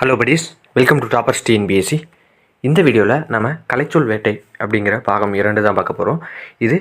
Hello buddies welcome to toppers TNPSC இந்த வீடியோவில் நம்ம கலைச்சொல் வேட்டை அப்படிங்கிற பாகம் இரண்டு தான் பார்க்க போகிறோம் இது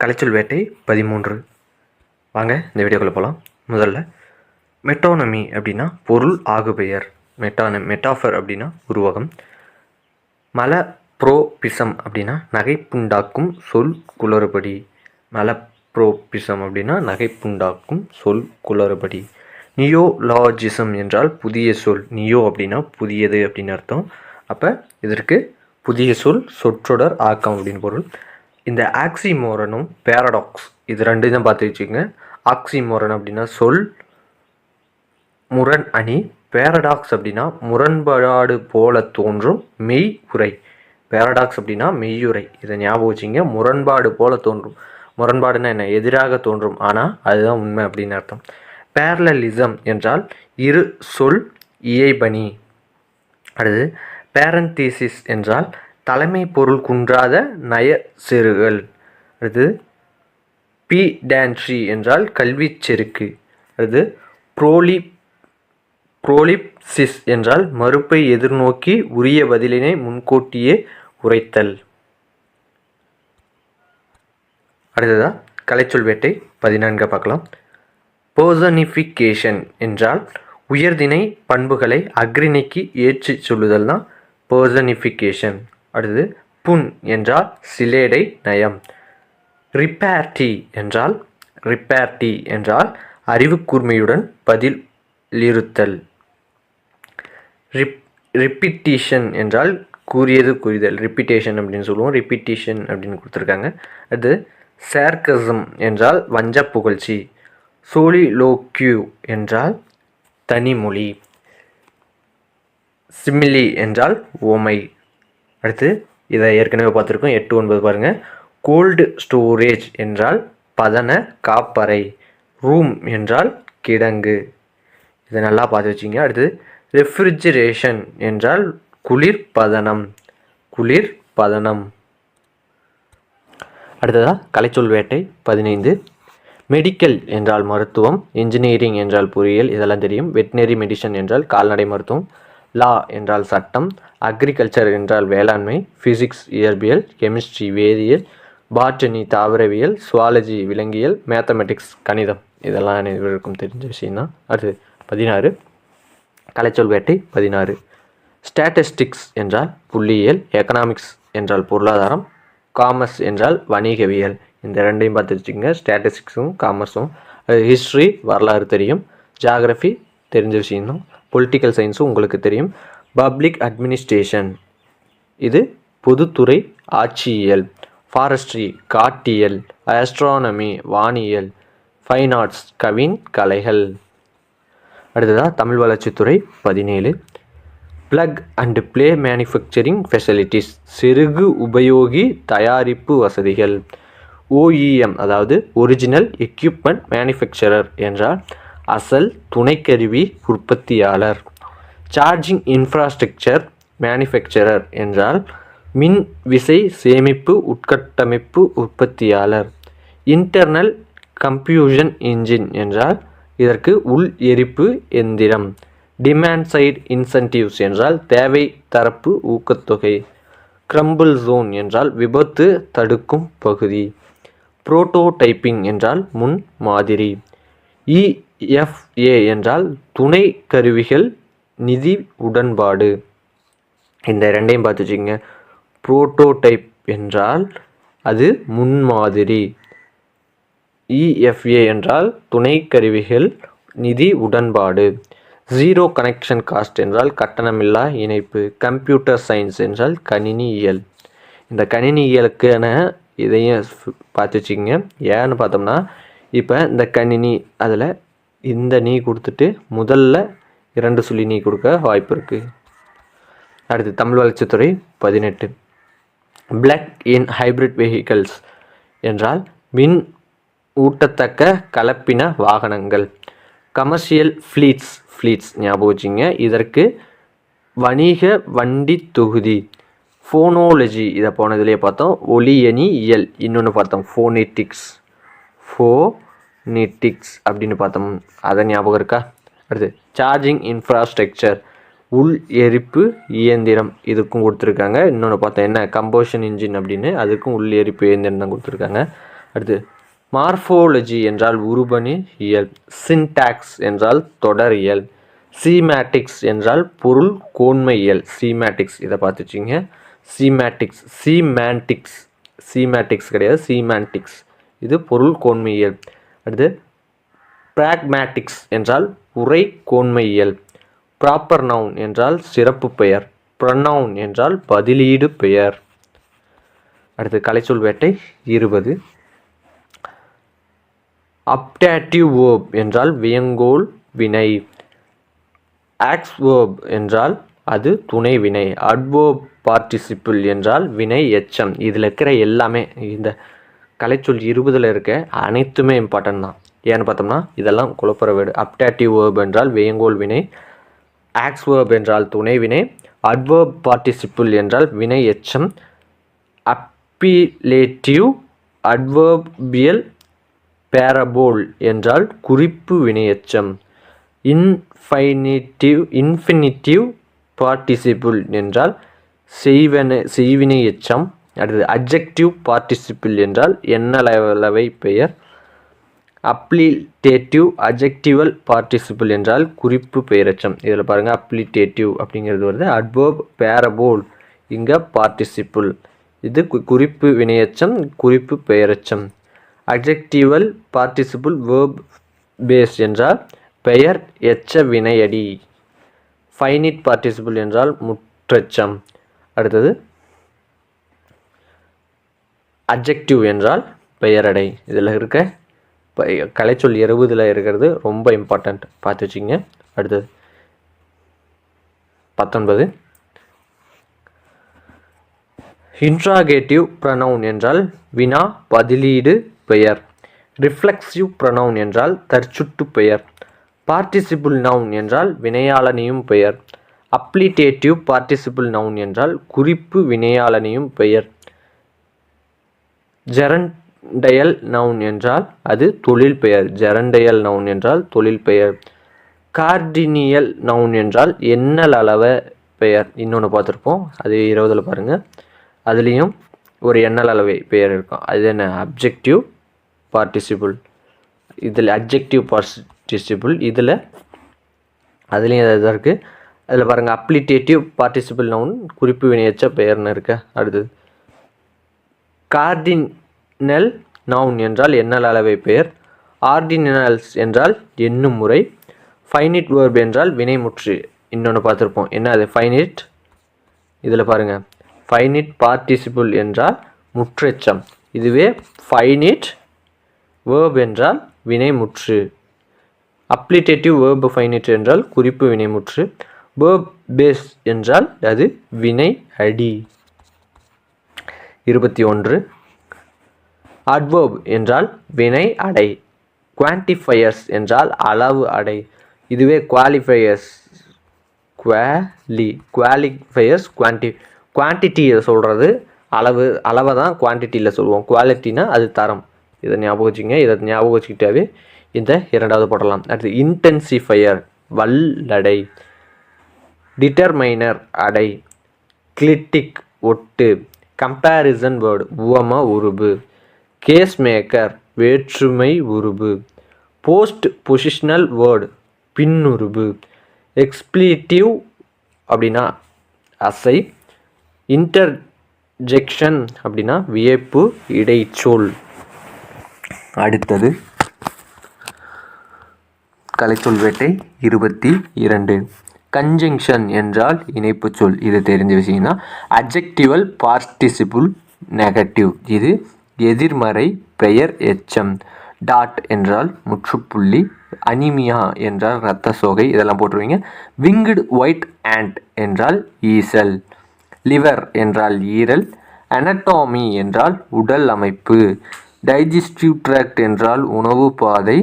கலைச்சொல் வேட்டை பதிமூன்று. வாங்க இந்த வீடியோக்குள்ளே போகலாம் முதல்ல மெட்டோனமி அப்படின்னா பொருள் ஆகுபெயர். மெட்டான மெட்டாஃபர் அப்படின்னா உருவகம். மல ப்ரோபிசம் அப்படின்னா நகைப்புண்டாக்கும் சொல் குளறுபடி. மல ப்ரோபிசம் அப்படின்னா நகைப்புண்டாக்கும் சொல் குளறுபடி. நியோலாஜிசம் என்றால் புதிய சொல். நியோ அப்படின்னா புதியது அப்படின்னு அர்த்தம். அப்போ இதற்கு புதிய சொல் சொற்றொடர் ஆக்கம் அப்படின்னு பொருள். இந்த ஆக்சிமோரனும் பேரடாக்ஸ். இது ரெண்டு தான் பார்த்து வச்சுக்கோங்க. ஆக்சிமோரன் அப்படின்னா சொல் முரண் அணி. பேரடாக்ஸ் அப்படின்னா முரண்பாடு போல தோன்றும் மெய் உரை. பேரடாக்ஸ் அப்படின்னா மெய்யுரை. இதை ஞாபகம் வச்சுங்க முரண்பாடு போல தோன்றும். முரண்பாடுன்னா என்ன? எதிராக தோன்றும். ஆனால் அதுதான் உண்மை அப்படின்னு அர்த்தம். பேரலலிசம் என்றால் இரு சொல் இயைபணி. அடுத்து பேரந்தீசிஸ் என்றால் தலைமை பொருள் குன்றாத நய செருகள் அடுத்து பி டான்ட்ரி என்றால் கல்விச் செருக்கு. அடுத்து ப்ரோலி ப்ரோலிப்சிஸ் என்றால் மறுப்பை எதிர்நோக்கி உரிய பதிலினை முன்கூட்டியே உரைத்தல். அடுத்ததா கலைச்சொல் வேட்டை பதினான்கு பார்க்கலாம். பர்சனிஃபிகேஷன் என்றால் உயர்திணை பண்புகளை அக்ரிணைக்கு ஏற்றி சொல்லுதல் தான் பர்சனிஃபிகேஷன் அடுத்தது புண் என்றால் சிலேடை நயம். ரிப்பேர்டி என்றால் ரிப்பேர்டி என்றால் அறிவுக்கூர்மையுடன் பதில் இருத்தல் ரிப் ரிப்பிட்டிஷன் என்றால் கூறியது கூறிதல். ரிப்பிட்டேஷன் அப்படின்னு சொல்லுவோம். ரிப்பிட்டிஷன் அப்படின்னு கொடுத்துருக்காங்க. அது சேர்க்கசம் என்றால் வஞ்ச புகழ்ச்சி சோலிலோக்யூ என்றால் தனிமொழி. சிமிலி என்றால் ஓமை. அடுத்து இதை ஏற்கனவே பார்த்துருக்கோம். எட்டு ஒன்பது பாருங்கள் கோல்டு ஸ்டோரேஜ் என்றால் பதன காப்பறை. ரூம் என்றால் கிடங்கு. இதை நல்லா பார்த்து வச்சுங்க. அடுத்து ரெஃப்ரிஜரேஷன் என்றால் குளிர் பதனம். குளிர் பதனம். அடுத்ததாக கலைச்சொல் வேட்டை பதினைந்து. மெடிக்கல் என்றால் மருத்துவம் இன்ஜினியரிங் என்றால் பொறியியல் இதெல்லாம் தெரியும். வெட்டினரி மெடிசன் என்றால் கால்நடை மருத்துவம் லா என்றால் சட்டம் அக்ரிகல்ச்சர் என்றால் வேளாண்மை ஃபிசிக்ஸ் இயற்பியல் கெமிஸ்ட்ரி வேதியியல் பாட்டனி தாவரவியல் சுவாலஜி விலங்கியல் மேத்தமெட்டிக்ஸ் கணிதம். இதெல்லாம் அனைவருக்கும் தெரிஞ்ச விஷயம்தான். அடுத்து பதினாறு. கலைச்சொல் வேட்டை பதினாறு. ஸ்டாட்டிஸ்டிக்ஸ் என்றால் புள்ளியியல் எக்கனாமிக்ஸ் என்றால் பொருளாதாரம் காமர்ஸ் என்றால் வணிகவியல். இந்த ரெண்டையும் பார்த்து வச்சுக்கோங்க. ஸ்டாட்டிஸ்டிக்ஸும் காமர்ஸும் ஹிஸ்ட்ரி வரலாறு தெரியும். ஜாகிரஃபி தெரிஞ்ச விஷயம்தான் பொலிட்டிக்கல் சயின்ஸும் உங்களுக்கு தெரியும். பப்ளிக் அட்மினிஸ்ட்ரேஷன் இது பொதுத்துறை ஆட்சியியல். ஃபாரஸ்ட்ரி காட்டியல். ஆஸ்ட்ரானமி வானியல். ஃபைன் ஆர்ட்ஸ் கவின் கலைகள். அடுத்ததாக தமிழ் வளர்ச்சித்துறை பதினேழு. Plug and play manufacturing facilities சிறுகு உபயோகி தயாரிப்பு வசதிகள். ஓஇஎம் அதாவது ஒரிஜினல் எக்யூப்மெண்ட் மேனுஃபேக்சரர் என்றால் அசல் துணைக்கருவி உற்பத்தியாளர். சார்ஜிங் இன்ஃப்ராஸ்ட்ரக்சர் மேனுஃபேக்சரர் என்றால் மின் விசை சேமிப்பு உட்கட்டமைப்பு உற்பத்தியாளர். இன்டர்னல் கம்ப்யூஷன் இன்ஜின் என்றால் இதற்கு உள் எரிப்பு எந்திரம். டிமாண்ட் சைடு இன்சென்டிவ்ஸ் என்றால் தேவை தரப்பு ஊக்கத்தொகை. கிரம்பிள் ஜோன் என்றால் விபத்து தடுக்கும் பகுதி. புரோட்டோடைப்பிங் என்றால் முன் மாதிரி. இஎஃப்ஏ என்றால் துணை கருவிகள் நிதி உடன்பாடு. இந்த ரெண்டையும் பார்த்து வச்சுக்கோங்க. புரோட்டோடைப் என்றால் அது முன்மாதிரி இஎஃப்ஏ என்றால் துணை கருவிகள் நிதி உடன்பாடு. ஜீரோ கனெக்ஷன் காஸ்ட் என்றால் கட்டணமில்லா இணைப்பு கம்ப்யூட்டர் சயின்ஸ் என்றால் கணினியியல் இந்த கணினியியலுக்கான இதையும் பார்த்து வச்சுக்கோங்க. ஏன்னு பார்த்தோம்னா இப்போ இந்த கணினி அதில் இந்த நீ கொடுத்துட்டு முதல்ல இரண்டு சொல்லி நீ கொடுக்க வாய்ப்பு இருக்குது அடுத்து தமிழ் வளர்ச்சித்துறை பதினெட்டு. பிளாக் இன் ஹைப்ரிட் வெஹிக்கல்ஸ் என்றால் மின் ஊட்டத்தக்க கலப்பின வாகனங்கள். கமர்ஷியல் ஃப்ளீட்ஸ் ஃப்ளீட்ஸ் ஞாபகம் வச்சுங்க. இதற்கு வணிக வண்டி தொகுதி ஃபோனோலஜி இதை போனதுலேயே பார்த்தோம். ஒலியணி இயல். இன்னொன்று பார்த்தோம். ஃபோனெட்டிக்ஸ் ஃபோனெட்டிக்ஸ் அப்படின்னு பார்த்தோம். அதை ஞாபகம் இருக்கா? அடுத்து சார்ஜிங் இன்ஃப்ராஸ்ட்ரக்சர் உள் எரிப்பு இயந்திரம் இதுக்கும் கொடுத்துருக்காங்க. இன்னொன்று பார்த்தா என்ன? கம்போஷன் இன்ஜின் அப்படின்னு. அதுக்கும் உள் எரிப்பு இயந்திரம் தான் கொடுத்துருக்காங்க. அடுத்து மார்ஃபோலஜி என்றால் உருபணி இயல் சின்டாக்ஸ் என்றால் தொடரியல் சீமேட்டிக்ஸ் என்றால் பொருள் கோன்மையியல் சீமேட்டிக்ஸ் இதை பார்த்துச்சிங்க சீமேட்டிக்ஸ் சீமேண்டிக்ஸ். சீமேட்டிக்ஸ் கிடையாது சீமேண்டிக்ஸ். இது பொருள் கோன்மையியல் அடுத்து பிராக்மேட்டிக்ஸ் என்றால் உரை கோன்மையியல் ப்ராப்பர் நவுன் என்றால் சிறப்பு பெயர். ப்ரனவுன் என்றால் பதிலீடு பெயர். அடுத்து கலைச்சொல் வேட்டை இருபது. அப்டேட்டிவ் வேர்ப் என்றால் வியங்கோல் வினை. ஆக்ஸ் வேர்ப் என்றால் அது துணை வினை. அட்வேர்ப் பார்ட்டிசிபிள் என்றால் வினை எச்சம். இதில் இருக்கிற எல்லாமே இந்த கலைச்சொல் இருபதில் இருக்க அனைத்துமே இம்பார்ட்டன்ட் தான். ஏன்னு பார்த்தோம்னா இதெல்லாம் குழப்புற வேடு அப்டேட்டிவ் வேர்ப் என்றால் வியங்கோல் வினை. ஆக்ஸ் வேர்ப் என்றால் துணை வினை. அட்வேர்ப் பார்ட்டிசிபிள் என்றால் வினை எச்சம். அப்பிலேட்டிவ் அட்வர்பியல் பேரபோல் என்றால் குறிப்பு வினையச்சம். இன்ஃபைனிட்டிவ் இன்ஃபினிட்டிவ் பார்ட்டிசிபிள் என்றால் செய்வன செய்வினை எச்சம் அடுத்தது அப்ஜெக்டிவ் பார்ட்டிசிபிள் என்றால் எண்ணளவை பெயர். அப்ளிடேட்டிவ் அஜெக்டிவல் பார்ட்டிசிபிள் என்றால் குறிப்பு பெயரச்சம். இதில் பாருங்கள் அப்ளிடேட்டிவ் அப்படிங்கிறது வருது. அட்போப் பேரபோல் இங்கே பார்ட்டிசிபிள் இது குறிப்பு வினையச்சம் குறிப்பு பெயரச்சம். அட்ஜெக்டிவல் பார்ட்டிசிபிள் வேர்ப் பேஸ் என்றால் பெயர் எச்ச வினையடி. ஃபைனிட் பார்ட்டிசிபிள் என்றால் முற்றச்சம். அடுத்தது அட்ஜெக்டிவ் என்றால் பெயரடை. இதில் இருக்க ப- கலைச்சொல் இருபதில் இருக்கிறது ரொம்ப இம்பார்ட்டண்ட் பார்த்து வச்சுங்க அடுத்தது பத்தொன்பது. இன்ட்ராகேட்டிவ் ப்ரனவுன் என்றால் வினா பதிலீடு பெயர். ரிஃப்ளெக்சிவ் ப்ரனவுன் என்றால் தற்சுட்டு பெயர். பார்ட்டிசிபிள் நவுன் என்றால் வினையாளனையும் பெயர். அப்ளிடேட்டிவ் பார்ட்டிசிபிள் நவுன் என்றால் குறிப்பு வினையாளனையும் பெயர். ஜெரண்டையல் நவுன் என்றால் அது தொழில் பெயர். ஜெரண்டயல் நவுன் என்றால் தொழில் பெயர். கார்டினியல் நவுன் என்றால் எண்ணல் அளவ பெயர். இன்னொன்று பார்த்துருப்போம். அது இருபதில் பாருங்கள் அதுலேயும் ஒரு எண்ணல் அளவை பெயர் இருக்கும். அது என்ன? அப்ஜெக்டிவ் பார்ட்டிசிபிள் இதில் அப்ஜெக்டிவ் பார்ட்டிசிபிள் இதில் அதுலேயும் இதாக இருக்குது அதில் பாருங்கள் அப்ளிட்டேட்டிவ் பார்ட்டிசிபிள் நவுன் குறிப்பு வினையச்ச பெயர்னு இருக்க. அடுத்தது கார்டினல் நவுன் என்றால் எண்ணல் அளவை பெயர். ஆர்டினல்ஸ் என்றால் எண்ணும் முறை. ஃபைனிட் வேர்ப் என்றால் வினைமுற்று இன்னொன்று பார்த்துருப்போம். என்ன அது? ஃபைனிட் இதில் பாருங்கள் ஃபைனிட் பார்ட்டிசிபிள் என்றால் முற்றெச்சம். இதுவே ஃபைனிட் வேர்ப் என்றால் வினைமுற்று. அப்ளிடேட்டிவ் வேர்ப் ஃபைனிட் என்றால் குறிப்பு வினைமுற்று. வேர்ப் பேஸ் என்றால் அது வினை அடி. இருபத்தி ஒன்று. அட்வர்ப் என்றால் வினை அடை. குவான்டிஃபையர்ஸ் என்றால் அளவு அடை. இதுவே குவாலிஃபையர்ஸ் குவாலி குவாலிஃபையர்ஸ் குவான்டி குவான்டிட்டியை சொல்கிறது அளவு அளவை தான் குவான்டிட்டியில் சொல்லுவோம். குவாலிட்டினா அது தரம். இதை ஞாபகம் வச்சுங்க இதை ஞாபகம் வச்சுக்கிட்டாவே இந்த இரண்டாவது போடலாம். அடுத்து இன்டென்சிஃபையர் வல்லடை டிட்டர்மைனர் அடை கிளிட்டிக் ஒட்டு கம்பேரிசன் வேர்டு உவம உருபு கேஸ் மேக்கர் வேற்றுமை உருபு போஸ்ட் பொசிஷனல் வேர்டு பின்னுருபு எக்ஸ்பிளிட்டிவ் அப்படின்னா அசை இன்டர்ஜெக்ஷன் அப்படின்னா வியப்பு இடைச்சொல். அடுத்தது கலைச்சொல் வேட்டை இருபத்தி இரண்டு. கன்ஜங்ஷன் என்றால் இணைப்புச் சொல். இது தெரிஞ்ச விஷயம்னா அட்ஜெக்டிவல் பார்ட்டிசிபிள் நெகட்டிவ் இது எதிர்மறை பெயர் எச்சம். டாட் என்றால் முற்றுப்புள்ளி. அனிமியா என்றால் இரத்த சோகை. இதெல்லாம் போட்டுருவீங்க. விங்டு ஒயிட் ஆண்ட் என்றால் ஈசல். லிவர் என்றால் ஈரல். அனட்டாமி என்றால் உடல் அமைப்பு. டைஜஸ்டிவ் ட்ராக்ட் என்றால் உணவு பாதை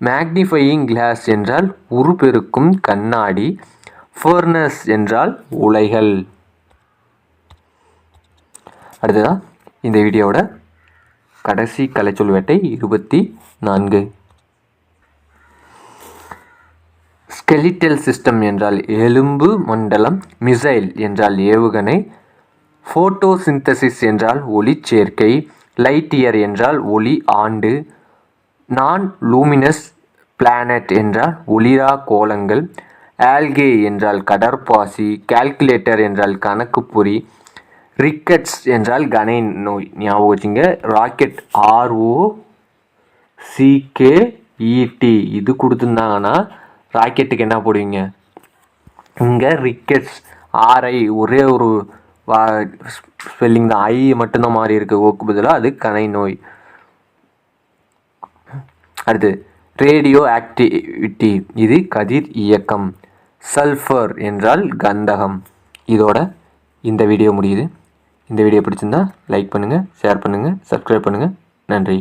மேக்னிஃபையிங் கிளாஸ் என்றால் உருப்பெருக்கும் கண்ணாடி ஃபர்னஸ் என்றால் உலைகள். அடுத்ததா இந்த வீடியோவோட கடைசி கலைச்சொல் வேட்டை இருபத்தி நான்கு. ஸ்கெலிட்டல் சிஸ்டம் என்றால் எலும்பு மண்டலம் மிசைல் என்றால் ஏவுகணை ஃபோட்டோசிந்தசிஸ் என்றால் ஒளிச்சேர்க்கை லைட் இயர் என்றால் ஒளி ஆண்டு. நான் லூமினஸ் பிளானட் என்றால் ஒளிரா கோலங்கள். ஆல்கே என்றால் கடற்பாசி. கால்குலேட்டர் என்றால் கணக்குப்பொறி. ரிக்கட்ஸ் என்றால் கனை நோய். ஞாபகம் வச்சுங்க. ராக்கெட் ஆர்ஓ சிகேஇடி இது கொடுத்துருந்தாங்கன்னா ராக்கெட்டுக்கு என்ன போடுவீங்க? இங்கே ரிக்கெட்ஸ். ஆர்ஐ ஒரே ஒரு ஸ்பெல்லிங் தான் ஐ மட்டும்தான் மாறி இருக்கு. ஓக்கு பதிலாக அது கனை நோய். அடுத்து ரேடியோ ஆக்டிவிட்டி இது கதிர் இயக்கம். சல்ஃபர் என்றால் கந்தகம். இதோட இந்த வீடியோ முடியுது. இந்த வீடியோ பிடிச்சிருந்தா லைக் பண்ணுங்கள் ஷேர் பண்ணுங்கள் சப்ஸ்கிரைப் பண்ணுங்கள் நன்றி.